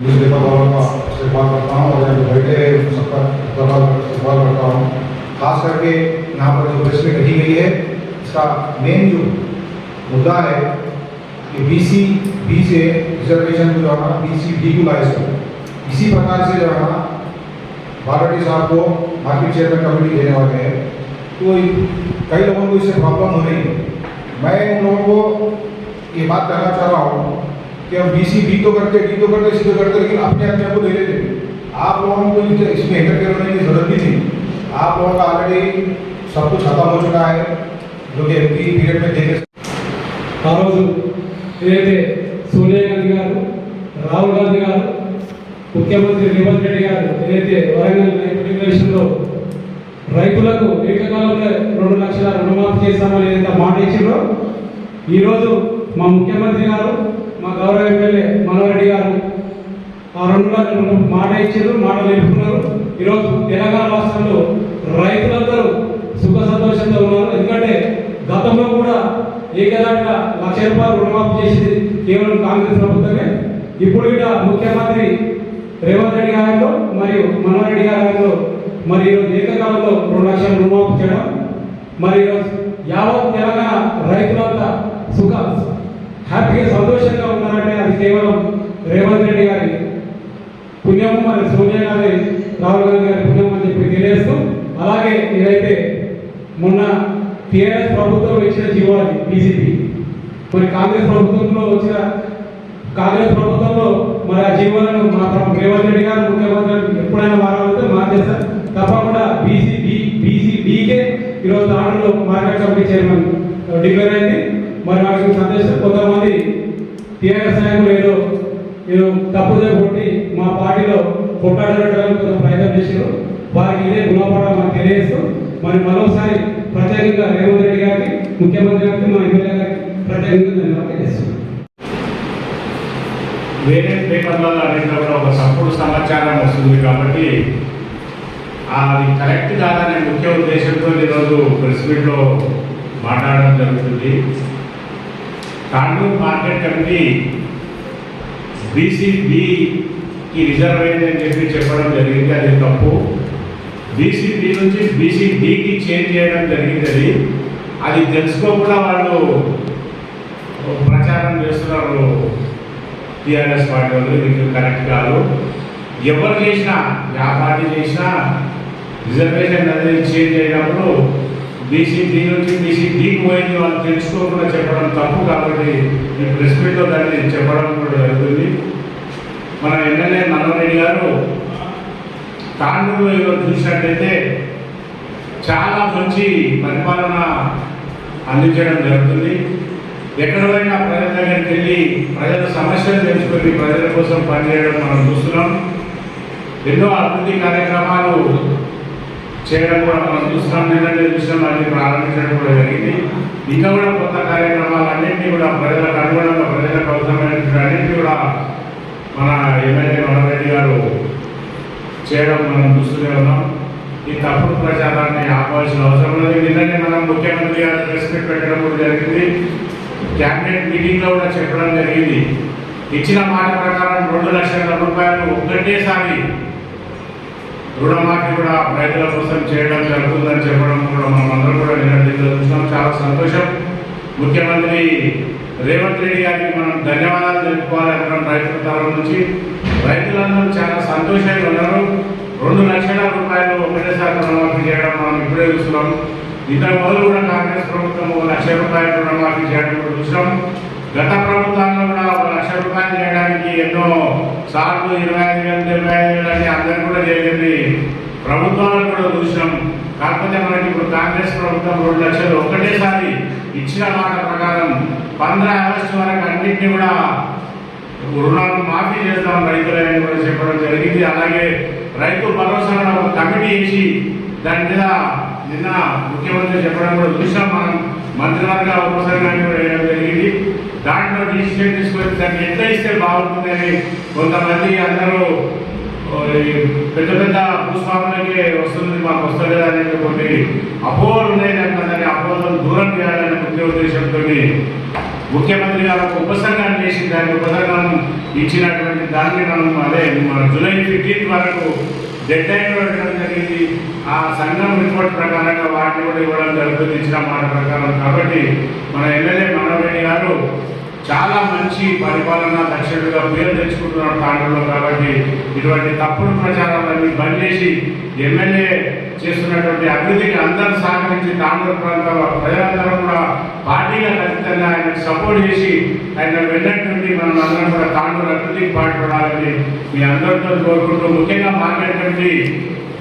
Hindu देवता खास करके यहाँ पर जो प्रश्न रखी गई है, इसका मेन जो मुद्दा है कि बी सी बी से रिजर्वेशन को जो है बी सी डी को लाइस करें इसी प्रकार से जो है भारतीय साहब को मार्केट में कमेटी देने वाले हैं तो कई लोगों को इससे प्रॉब्लम हो रही है। मैं उन लोगों को ये बात कहना चाह रहा हूँ कि हम बी सी बी तो करते डी तो करते सी तो करते लेकिन अपने अपने को ले लेते आप लोगों को इनके- इसमें इंटरफेयर होने की जरूरत भी नहीं आप लोगों का ऑलरेडी सब कुछ खत्म हो चुका है जो कि एमपी पीरियड में देखे ఆ రోజు ఏదైతే సోనియా గాంధీ గారు రాహుల్ గాంధీ గారు ముఖ్యమంత్రి రేవంత్ రెడ్డి గారు ఏదైతే వరంగల్ రైతు డిక్లరేషన్లో రైతులకు ఏకకాలంలో రెండు లక్షల రుణమాఫీ చేస్తామని ఏదైతే మాట ఇచ్చిందో ఈరోజు మా ముఖ్యమంత్రి గారు మా గౌరవ ఎమ్మెల్యే మనోహరెడ్డి గారు ఆ రెండు లక్షల మాట ఇచ్చారు మాట నిలుపుకున్నారు. ఈరోజు తెలంగాణ రాష్ట్రంలో రైతులందరూ సుఖ సంతోషంతో ఉన్నారు. ఎందుకంటే గతంలో కూడా ఏకదాటిగా లక్ష రూపాయలు రుణమాఫీ చేసింది కేవలం కాంగ్రెస్ ప్రభుత్వమే. ఇప్పుడు కూడా ముఖ్యమంత్రి రేవంత్ రెడ్డి గారిలో మరియు మనోహర్ రెడ్డి గారిలో మరియు ఏకకాలంలో రెండు లక్షల రుణమాఫీ చేయడం మరి ఈరోజు యావత్ తెలంగాణ రైతులంతా సుఖ హ్యాపీగా సంతోషంగా ఉన్నారంటే అది కేవలం రేవంత్ రెడ్డి గారి పుణ్యం మరి సోనియా గాంధీ రాహుల్ గాంధీ గారి పుణ్యం అని చెప్పి తెలియజేస్తూ అలాగే ఏదైతే మొన్న టీఆర్ఎస్ ప్రభుత్వం ఇచ్చిన బీజేపీ మరి కాంగ్రెస్ ప్రభుత్వంలో వచ్చిన కాంగ్రెస్ ప్రభుత్వంలో మరి ఆ జీవోలను మాత్రం రేవంత్ రెడ్డి గారు ముఖ్యమంత్రి ఎప్పుడైనా మారాలంటే మార్చేస్తారు తప్పకుండా బీసీ బీసీబీకే ఈరోజు ఆర్డర్లో మార్కెట్ కమిటీ చైర్మన్ డిక్లేర్ అయింది. మరి వాటికి సందేశం కొంతమంది టీఆర్ఎస్ నాయకులు ఏదో ఏదో తప్పుదే కొట్టి మా పార్టీలో కొట్టాడడానికి కొంత ప్రయత్నం చేశారు వారికి ఇదే గుణపడ మనకు తెలియజేస్తూ మరి మరోసారి ప్రత్యేకంగా రేవంత్ రెడ్డి గారికి ముఖ్యమంత్రి గారికి మా ఎమ్మెల్యే గారికి ప్రత్యేకంగా ధన్యవాదాలు తెలియజేస్తున్నాను. వేరే పేపర్లలో అనేటప్పుడు ఒక తప్పుడు సమాచారం వస్తుంది కాబట్టి అది కరెక్ట్ కాదనే ముఖ్య ఉద్దేశంతో ఈరోజు ప్రెస్ మీట్లో మాట్లాడడం జరుగుతుంది. తాండూరు మార్కెట్ కమిటీ బీసీబీకి రిజర్వ్ అయిందని చెప్పి చెప్పడం జరిగింది. అది తప్పు. బీసీబీ నుంచి బీసీడీకి చేంజ్ చేయడం జరిగింది అది తెలుసుకోకుండా వాళ్ళు ప్రచారం చేస్తున్నారు టీఆర్ఎస్ పార్టీ వాళ్ళు. మీకు కరెక్ట్ కాదు. ఎవరు చేసినా యా పార్టీ చేసినా రిజర్వేషన్ అనేది చేంజ్ అయినప్పుడు బీసీబీ నుంచి బీసీ డీకి పోయింది వాళ్ళు తెలుసుకోకుండా చెప్పడం తప్పు కాబట్టి ఈ ప్రెస్ మీట్లో దాన్ని చెప్పడం కూడా జరుగుతుంది. మన ఎమ్మెల్యే మనోహర్ రెడ్డి గారు తాండూరులో ఈరోజు చూసినట్టయితే చాలా మంచి పరిపాలన అందించడం జరుగుతుంది. ఎక్కడ పోయినా ప్రజల దగ్గరికి వెళ్ళి ప్రజల సమస్యలు తెలుసుకొని ప్రజల కోసం పనిచేయడం మనం చూస్తున్నాం. ఎన్నో అభివృద్ధి కార్యక్రమాలు చేయడం కూడా మనం చూస్తున్నాం. నిన్నటి చూసినాం అన్ని ప్రారంభించడం కూడా జరిగింది. ఇంకా కూడా కొత్త కార్యక్రమాలు అన్నింటినీ కూడా ప్రజలకు అనుగుణంగా ప్రజలకు అవసరమైనటువంటి అన్నింటినీ కూడా మన ఎమ్మెల్యే మనరెడ్డి గారు చేయడం మనం చూస్తూనే ఉన్నాం. ఈ తప్పుడు ప్రచారాన్ని ఆపాల్సిన అవసరం లేదు నిన్ననే మనం ముఖ్యమంత్రి గారు ప్రెస్ మీట్ పెట్టడం కూడా జరిగింది. క్యాబినెట్ మీటింగ్లో కూడా చెప్పడం జరిగింది. ఇచ్చిన మాట ప్రకారం రెండు లక్షల రూపాయలు ఒక్కటేసారి రుణమాఫీ కూడా రైతుల కోసం చేయడం జరుగుతుందని చెప్పడం కూడా మనం అందరం కూడా నిన్న చూసినాం చాలా సంతోషం. ముఖ్యమంత్రి రేవంత్ రెడ్డి గారికి మనం ధన్యవాదాలు తెలుపుకోవాలి అనడం రైతుల తరఫు నుంచి. రైతులందరూ చాలా సంతోషంగా ఉన్నారు. రెండు లక్షల రూపాయలు ఒకటేసారి రుణమాఫీ చేయడం మనం ఇప్పుడే చూస్తున్నాం. ఇంతకు మొదలు కూడా కాంగ్రెస్ ప్రభుత్వం ఒక లక్ష రూపాయలు రుణమాఫీ చేయడం కూడా చూసినాం గత ప్రభుత్వాల్లో కూడా ఒక లక్ష రూపాయలు చేయడానికి ఎన్నో సార్లు ఇరవై ఐదు వేలు ఇరవై ఐదు వేలు అని అందరూ కూడా చేసింది ప్రభుత్వాలను కూడా చూసినాం కాకపోతే మనకి ఇప్పుడు కాంగ్రెస్ ప్రభుత్వం రెండు లక్షలు ఒకటేసారి ఇచ్చిన మాట ప్రకారం పంద్ర ఆగస్టు వరకు అన్నింటినీ కూడా రుణాలు మాఫీ చేస్తాం రైతులని కూడా చెప్పడం జరిగింది. అలాగే రైతు భరోసా ఒక కమిటీ ఇచ్చి దాని మీద నిన్న ముఖ్యమంత్రి చెప్పడం కూడా చూసాం మనం మంత్రివర్గ ఉపసంఘాన్ని కూడా వేయడం జరిగింది. దాంట్లో డిసిషన్ తీసుకొని దాన్ని ఎంత ఇస్తే బాగుంటుందని కొంతమంది అందరూ పెద్ద పెద్ద భూస్వాములకే వస్తుంది మాకు వస్తుంది అనేది కొన్ని అపోహలు ఉన్నాయి. కనుక దాన్ని అపోహలను దూరం చేయాలనే ముఖ్య ఉద్దేశంతో ముఖ్యమంత్రి గారు ఒక ఉపసంఘాన్ని చేసి దాని ఉపసంఘం ఇచ్చినటువంటి దాన్ని మనం అదే మన జూలై ఫిఫ్టీన్త్ వరకు డెడ్ లైన్ పెట్టడం జరిగింది. ఆ సంఘం రిపోర్ట్ ప్రకారంగా వాటిని కూడా ఇవ్వడం జరుగుతుంది ఇచ్చిన మాట ప్రకారం. కాబట్టి మన ఎమ్మెల్యే మనోరెడ్డి గారు చాలా మంచి పరిపాలన దక్షిణుడిగా పేరు తెచ్చుకుంటున్నారు తాండూరులో కాబట్టి ఇటువంటి తప్పుడు ప్రచారాలన్నీ బంద్ చేసి ఎమ్మెల్యే చేస్తున్నటువంటి అభివృద్ధికి అందరూ సహకరించి తాండూరు ప్రాంతంలో ప్రజలందరూ కూడా పార్టీగా ఖచ్చితంగా ఆయనకు సపోర్ట్ చేసి ఆయన వెళ్ళినటువంటి మనం అందరం కూడా తాండూరు అభివృద్ధికి పాటుపడాలని మీ అందరితో కోరుకుంటూ ముఖ్యంగా మాట్లాడేటువంటి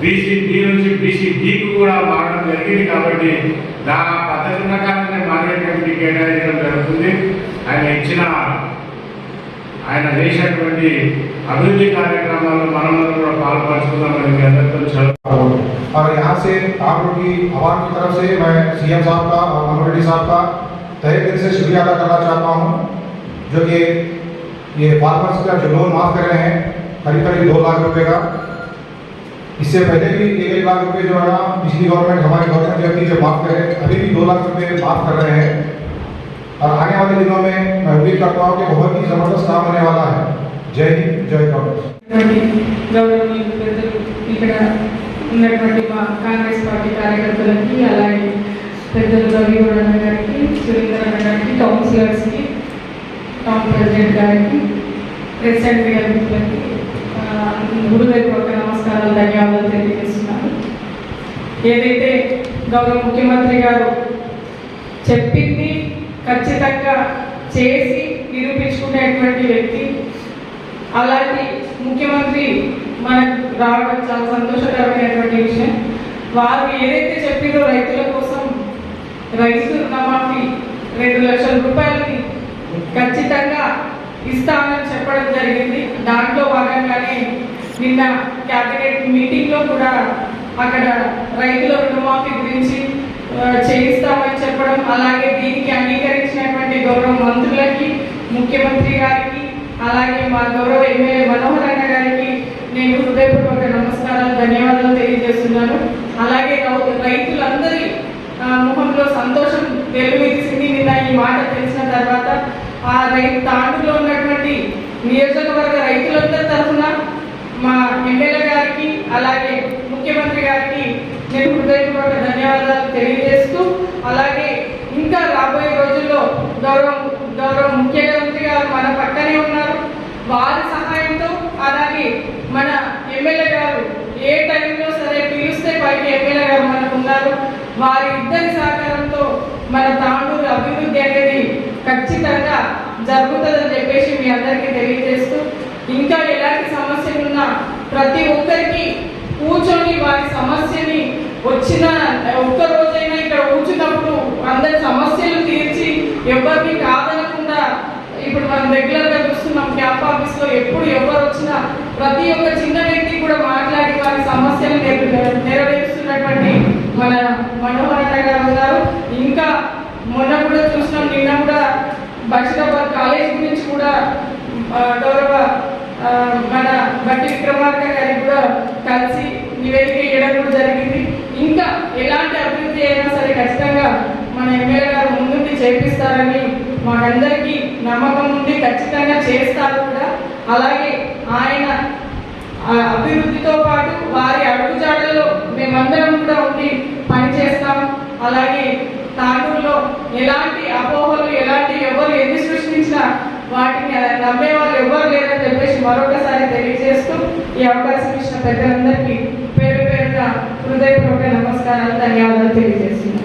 బీసీ బి నుంచి బీసీ డికి కూడా మారడం జరిగింది కాబట్టి నా పద్ధతి ప్రకారంగా మారేటువంటి కేటాయించడం జరుగుతుంది. ఆయన ఇచ్చిన ఆయన చేసినటువంటి అభివృద్ధి కార్యక్రమాల్లో మనమందరం కూడా పాల్పంచుకుందామని और यहाँ से आप लोग की आवाम की तरफ़ से मैं सीएम साहब का और मनोहर रेड्डी साहब का तहे दिल से शुक्रिया अदा करना चाहता हूँ, जो कि ये फार्मर्स का जो लोन माफ़ कर रहे हैं, करीब करीब दो लाख रुपये का। इससे पहले भी एक एक लाख रुपये जो है ना, पिछली गवर्नमेंट हमारे गवर्नमेंट जो जो माफ़ करे, अभी भी दो लाख रुपये माफ़ कर रहे हैं। और आने वाले दिनों में मैं उम्मीद करता हूँ कि बहुत ही ज़बरदस्त काम होने वाला है। జై జై కాంగ్రెస్. ఇక్కడ ఉన్నటువంటి మా కాంగ్రెస్ పార్టీ కార్యకర్తలకి అలాగే పెద్దలు రవి గారికి సురేంద్ర గారికి కౌన్సిలర్స్కి టౌన్ ప్రెసిడెంట్ గారికి ప్రెసిడెంట్ గారికి గురుదేవులకు నమస్కారాలు ధన్యవాదాలు తెలియజేస్తున్నాను. ఏదైతే గౌరవ ముఖ్యమంత్రి గారు చెప్పింది ఖచ్చితంగా చేసి నిరూపించుకునేటువంటి వ్యక్తి అలాంటి ముఖ్యమంత్రి మనకు రావడం చాలా సంతోషకరమైనటువంటి విషయం. వారు ఏదైతే చెప్పారో రైతుల కోసం రైతు రుణమాఫీ రెండు లక్షల రూపాయలని ఖచ్చితంగా ఇస్తామని చెప్పడం జరిగింది. దాంట్లో భాగంగానే నిన్న క్యాబినెట్ మీటింగ్లో కూడా అక్కడ రైతుల రుణమాఫీ గురించి చేయిస్తామని చెప్పడం అలాగే దీనికి అంగీకరించినటువంటి గౌరవ మంత్రులకి ముఖ్యమంత్రి గారికి అలాగే మా గౌరవ ఎమ్మెల్యే మనోహర్ అన్న గారికి నేను హృదయపూర్వక నమస్కారాలు ధన్యవాదాలు తెలియజేస్తున్నాను. అలాగే రైతులందరి ముఖంలో సంతోషం వెలువెత్తింది నిన్న ఈ మాట తెలిసిన తర్వాత. ఆ రైతు తాండులో ఉన్నటువంటి నియోజకవర్గ రైతులందరి తరఫున మా ఎమ్మెల్యే గారికి అలాగే ముఖ్యమంత్రి గారికి నేను హృదయపూర్వక ధన్యవాదాలు తెలియజేస్తూ అలాగే ఇంకా రాబోయే రోజుల్లో గౌరవం గౌరవం ముఖ్యంగా గారు మన పక్కనే ఉన్నారు వారి సహాయంతో అలాగే మన ఎమ్మెల్యే గారు ఏ టైంలో సరే పిలిస్తే పైకి ఎమ్మెల్యే గారు మనకు ఉన్నారు వారి ఇద్దరి సహకారంతో మన తాండూరు అభివృద్ధి అనేది ఖచ్చితంగా జరుగుతుందని చెప్పేసి మీ అందరికీ తెలియజేస్తూ ఇంకా ఎలాంటి సమస్యలు ఉన్నా ప్రతి ఒక్కరికి కూర్చొని వారి సమస్యని వచ్చిన ఒక్క రోజైనా ఇక్కడ కూర్చున్నప్పుడు అందరి సమస్యలు తీర్చి ఎవరికి కాదనకుండా ఇప్పుడు మనం రెగ్యులర్గా చూస్తున్నాం క్యాంప్ ఆఫీస్లో ఎప్పుడు ఎవరు వచ్చినా ప్రతి ఒక్క చిన్న వ్యక్తి కూడా మాట్లాడి వారి సమస్యలు నెరవేరుస్తున్నటువంటి మన మనోహర్ అన్న గారు ఉన్నారు. ఇంకా మొన్న కూడా చూసినాం నిన్న కూడా బషీరాబాద్ కాలేజ్ గురించి కూడా ఆ, గౌరవ మన బట్టి విక్రమార్క గారికి కూడా కలిసి నివేదిక ఇవ్వడం కూడా జరిగింది. ఇంకా ఎలాంటి అభివృద్ధి అయినా సరే ఖచ్చితంగా మన ఎమ్మెల్యే గారు ముందుండి చేపిస్తారని మాకందరికీ నమ్మకం ఉంది. ఖచ్చితంగా చేస్తారు కూడా. అలాగే ఆయన ఆ అభివృద్ధితో పాటు వారి అడుగుజాడల్లో మేమందరం కూడా ఉండి పనిచేస్తాం అలాగే తాండూరులో ఎలాంటి అపోహలు ఎలాంటి ఎవరు ఎన్ని సృష్టించినా వాటిని నమ్మే వాళ్ళు ఎవరు లేరని చెప్పేసి మరొకసారి తెలియజేస్తూ ఈ అవకాశం ఇచ్చిన పెద్దలందరికీ పేరు పేరున హృదయపూర్వక నమస్కారాలు ధన్యవాదాలు తెలియజేస్తున్నాను.